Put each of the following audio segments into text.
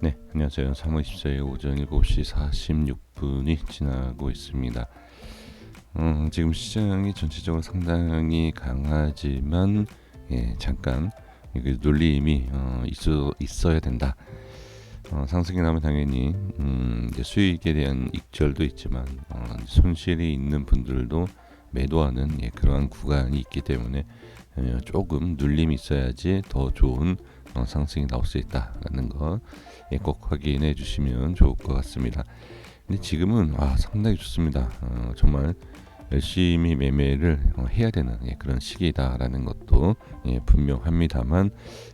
네, 안녕하세요. 3월 14일 오전 7시 46분이 지나고 있습니다. 음, 지금 시장이 전체적으로 상당히 강하지만 예, 잠깐 그 놀림이 어, 있어, 있어야 된다. 어, 상승이 나면 당연히 음, 수익에 대한 익절도 있지만 어, 손실이 있는 분들도 매도하는 예, 그러한 구간이 있기 때문에 예, 조금 눌림이 있어야지 더 좋은 어, 상승이 나올 수 있다라는 거 예, 꼭 확인해 주시면 좋을 것 같습니다. 근데 지금은 아, 상당히 좋습니다. 어, 정말 열심히 매매를 어, 해야 되는 예, 그런 시기다라는 것도 예, 분명합니다만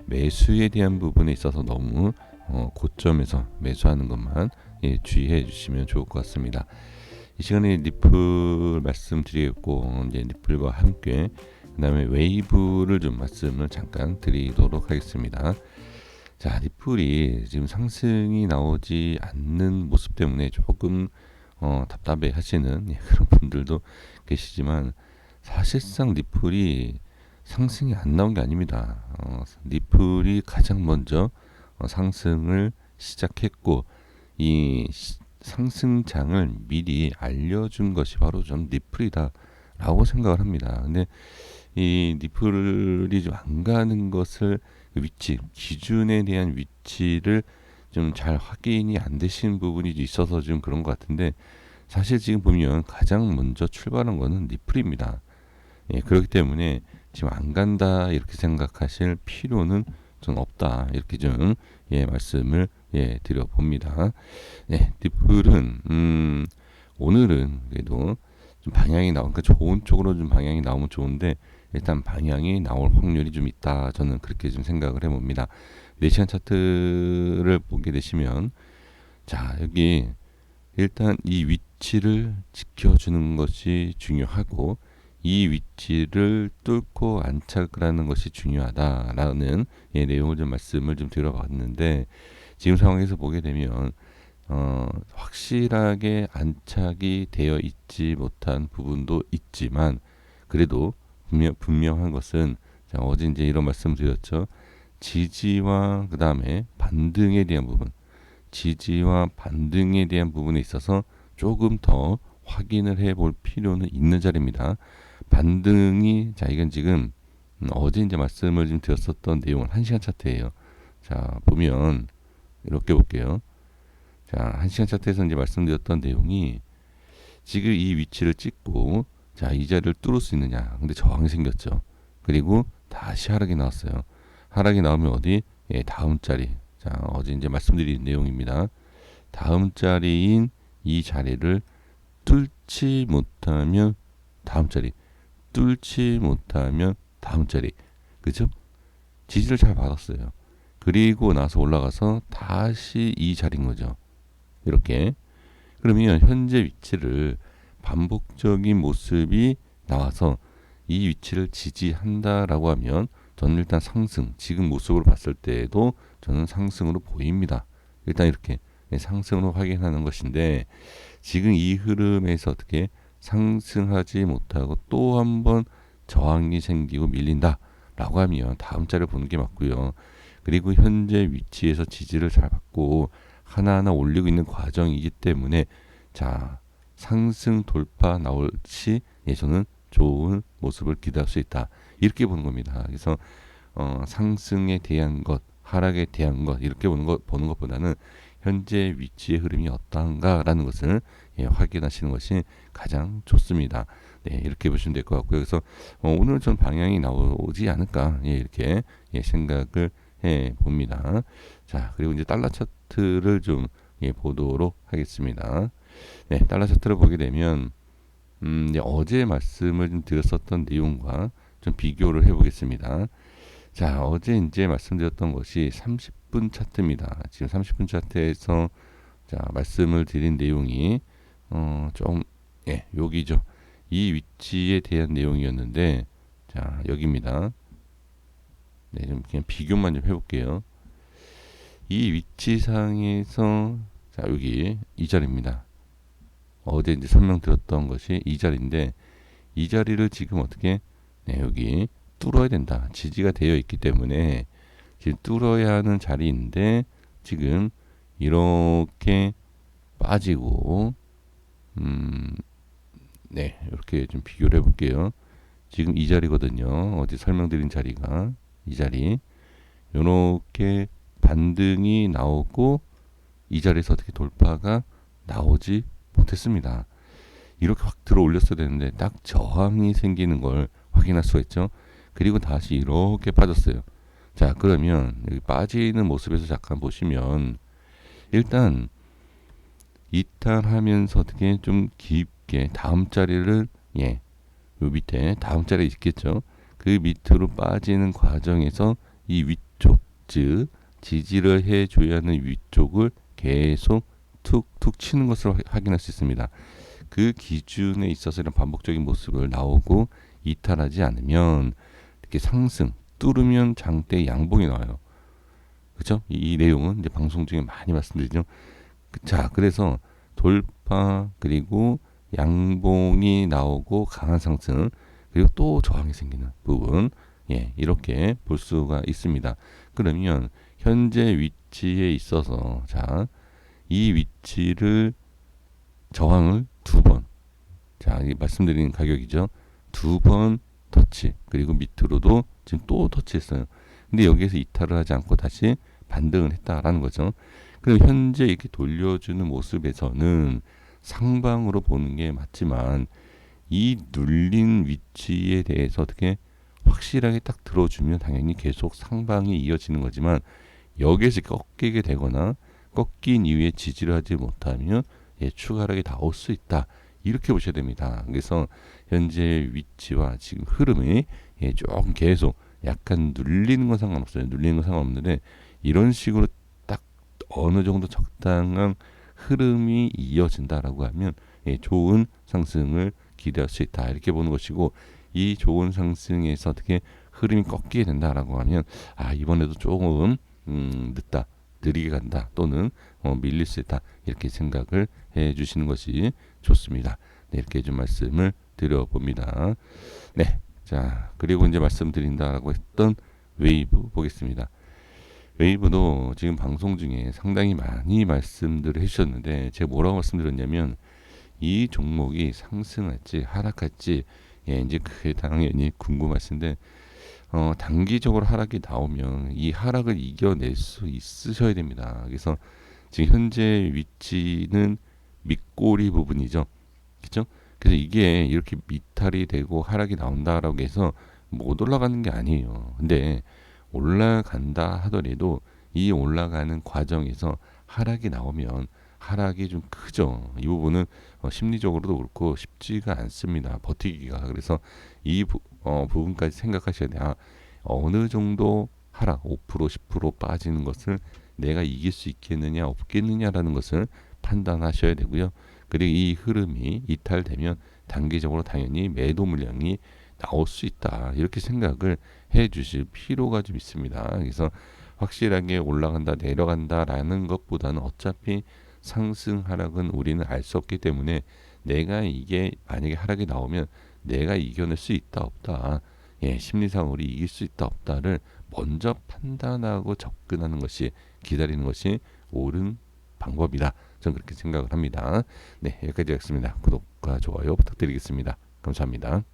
매수에 대한 부분에 있어서 너무 어, 고점에서 매수하는 것만 예, 주의해 주시면 좋을 것 같습니다. 이 시간에 리플 말씀드리겠고 이제 리플과 함께 그 다음에 웨이브를 좀 말씀을 잠깐 드리도록 하겠습니다. 자, 리플이 지금 상승이 나오지 않는 모습 때문에 조금 어, 답답해 하시는 예, 그런 분들도 계시지만 사실상 리플이 상승이 안 나온 게 아닙니다. 어, 리플이 가장 먼저 어, 상승을 시작했고 이 시, 상승장을 미리 알려준 것이 바로 전 리플이다라고 생각을 합니다. 근데 이 리플이 좀 안 가는 것을 그 위치 기준에 대한 위치를 좀 잘 확인이 안 되신 부분이 있어서 좀 그런 것 같은데 사실 지금 보면 가장 먼저 출발한 거는 리플입니다. 예, 그렇기 때문에 지금 안 간다 이렇게 생각하실 필요는 좀 없다 이렇게 좀 예, 말씀을 예, 드려 봅니다. 네, 리플은 음, 오늘은 그래도 좀 방향이 나오니까 좋은 쪽으로 좀 방향이 나오면 좋은데 일단 방향이 나올 확률이 좀 있다. 저는 그렇게 좀 생각을 해봅니다. 4시간 차트를 보게 되시면 자 여기 일단 이 위치를 지켜주는 것이 중요하고 이 위치를 뚫고 안착을 하는 것이 중요하다라는 예, 내용을 좀 말씀을 좀 드려봤는데 지금 상황에서 보게 되면 어, 확실하게 안착이 되어 있지 못한 부분도 있지만 그래도 분명, 분명한 것은 자, 어제 이제 이런 말씀 드렸죠. 지지와 그 다음에 반등에 대한 부분, 지지와 반등에 대한 부분에 있어서 조금 더 확인을 해볼 필요는 있는 자리입니다. 반등이 자 이건 지금 음, 어제 이제 말씀을 좀 드렸었던 내용은 한 시간 차트예요. 자 보면 이렇게 볼게요. 자한 시간 차트에서 이제 말씀드렸던 내용이 지금 이 위치를 찍고 자, 이 자리를 뚫을 수 있느냐. 근데 저항이 생겼죠. 그리고 다시 하락이 나왔어요. 하락이 나오면 어디? 예, 다음 자리. 자, 어제 이제 말씀드린 내용입니다. 다음 자리인 이 자리를 뚫지 못하면 다음 자리. 뚫지 못하면 다음 자리. 그죠? 지지를 잘 받았어요. 그리고 나서 올라가서 다시 이 자리인 거죠. 이렇게. 그러면 현재 위치를 반복적인 모습이 나와서 이 위치를 지지한다라고 하면 저는 일단 상승, 지금 모습으로 봤을 때에도 저는 상승으로 보입니다. 일단 이렇게 상승으로 확인하는 것인데 지금 이 흐름에서 어떻게 상승하지 못하고 또 한 번 저항이 생기고 밀린다라고 하면 다음 자를 보는 게 맞고요. 그리고 현재 위치에서 지지를 잘 받고 하나하나 올리고 있는 과정이기 때문에 자 상승 돌파 나올 시 예, 저는 좋은 모습을 기대할 수 있다. 이렇게 보는 겁니다. 그래서 어, 상승에 대한 것, 하락에 대한 것 이렇게 보는 것 보는 것보다는 현재 위치의 흐름이 어떠한가라는 것을 예, 확인하시는 것이 가장 좋습니다. 네, 이렇게 보시면 될 것 같고요. 그래서 어, 오늘 좀 방향이 나오지 않을까 예, 이렇게 예, 생각을 해 봅니다. 자, 그리고 이제 달러 차트를 좀 예, 보도록 하겠습니다. 네, 달러 차트를 보게 되면 음, 네, 어제 말씀을 좀 드렸었던 내용과 좀 비교를 해보겠습니다. 자, 어제 이제 말씀드렸던 것이 30분 차트입니다. 지금 30분 차트에서 자, 말씀을 드린 내용이 어, 좀 예, 여기죠. 이 위치에 대한 내용이었는데 자, 여기입니다. 네, 좀 그냥 비교만 좀 해 볼게요. 이 위치상에서 자, 여기 이 자리입니다. 어제 이제 설명드렸던 것이 이 자리인데 이 자리를 지금 어떻게 네, 여기 뚫어야 된다. 지지가 되어 있기 때문에 지금 뚫어야 하는 자리인데 지금 이렇게 빠지고 음, 네 이렇게 좀 비교를 해볼게요. 지금 이 자리거든요. 어제 설명드린 자리가 이 자리 이렇게 반등이 나오고 이 자리에서 어떻게 돌파가 나오지 못했습니다. 이렇게 확 들어 올렸어야 되는데 딱 저항이 생기는 걸 확인할 수가 있죠. 그리고 다시 이렇게 빠졌어요. 자 그러면 여기 빠지는 모습에서 잠깐 보시면 일단 이탈하면서 어떻게 좀 깊게 다음 자리를 예, 요 밑에 다음 자리에 있겠죠. 그 밑으로 빠지는 과정에서 이 위쪽 즉 지지를 해줘야 하는 위쪽을 계속 툭툭 치는 것을 확인할 수 있습니다. 그 기준에 있어서 이런 반복적인 모습을 나오고 이탈하지 않으면 이렇게 상승 뚫으면 장대 양봉이 나와요. 그렇죠? 이, 이, 내용은 이제 방송 중에 많이 말씀드리죠. 그, 자, 그래서 돌파 그리고 양봉이 나오고 강한 상승 그리고 또 저항이 생기는 부분 예, 이렇게 볼 수가 있습니다. 그러면 현재 위치에 있어서 자, 이 위치를 저항을 두 번. 자, 이 말씀드린 가격이죠. 두 번 터치. 그리고 밑으로도 지금 또 터치했어요. 근데 여기에서 이탈을 하지 않고 다시 반등을 했다라는 거죠. 그럼 현재 이렇게 돌려주는 모습에서는 상방으로 보는 게 맞지만 이 눌린 위치에 대해서 어떻게 확실하게 딱 들어주면 당연히 계속 상방이 이어지는 거지만 여기에서 꺾이게 되거나 꺾인 이후에 지지를 하지 못하면 예, 추가 하락이 나올 수 있다. 이렇게 보셔야 됩니다. 그래서 현재 위치와 지금 흐름이 예, 조금 계속 약간 눌리는 건 상관없어요. 눌리는 건 상관없는데 이런 식으로 딱 어느 정도 적당한 흐름이 이어진다라고 하면 예, 좋은 상승을 기대할 수 있다. 이렇게 보는 것이고 이 좋은 상승에서 어떻게 흐름이 꺾이게 된다라고 하면 아 이번에도 조금 음. 느리게 간다 또는 어, 밀릴 수 있다 이렇게 생각을 해 주시는 것이 좋습니다. 네, 이렇게 좀 말씀을 드려봅니다. 네, 자 그리고 이제 말씀드린다라고 했던 웨이브 보겠습니다. 웨이브도 지금 방송 중에 상당히 많이 말씀들을 해주셨는데 제가 뭐라고 말씀드렸냐면 이 종목이 상승할지 하락할지 예, 이제 그게 당연히 궁금하신데 어, 단기적으로 하락이 나오면 이 하락을 이겨낼 수 있으셔야 됩니다. 그래서 지금 현재 위치는 밑꼬리 부분이죠. 그죠? 그래서 이게 이렇게 미탈이 되고 하락이 나온다라고 해서 못 올라가는 게 아니에요. 근데 올라간다 하더라도 이 올라가는 과정에서 하락이 나오면 하락이 좀 크죠. 이 부분은 어, 심리적으로도 그렇고 쉽지가 않습니다. 버티기가. 그래서 이 부, 어, 부분까지 생각하셔야 돼요. 아, 어느 정도 하락 5% 10% 빠지는 것을 내가 이길 수 있겠느냐 없겠느냐라는 것을 판단하셔야 되고요. 그리고 이 흐름이 이탈되면 단기적으로 당연히 매도 물량이 나올 수 있다. 이렇게 생각을 해 주실 필요가 좀 있습니다. 그래서 확실하게 올라간다 내려간다라는 것보다는 어차피 상승 하락은 우리는 알 수 없기 때문에 내가 이게 만약에 하락이 나오면 내가 이겨낼 수 있다 없다 예, 심리상으로 이길 수 있다 없다를 먼저 판단하고 접근하는 것이 기다리는 것이 옳은 방법이다. 저는 그렇게 생각을 합니다. 네, 여기까지 하겠습니다. 구독과 좋아요 부탁드리겠습니다. 감사합니다.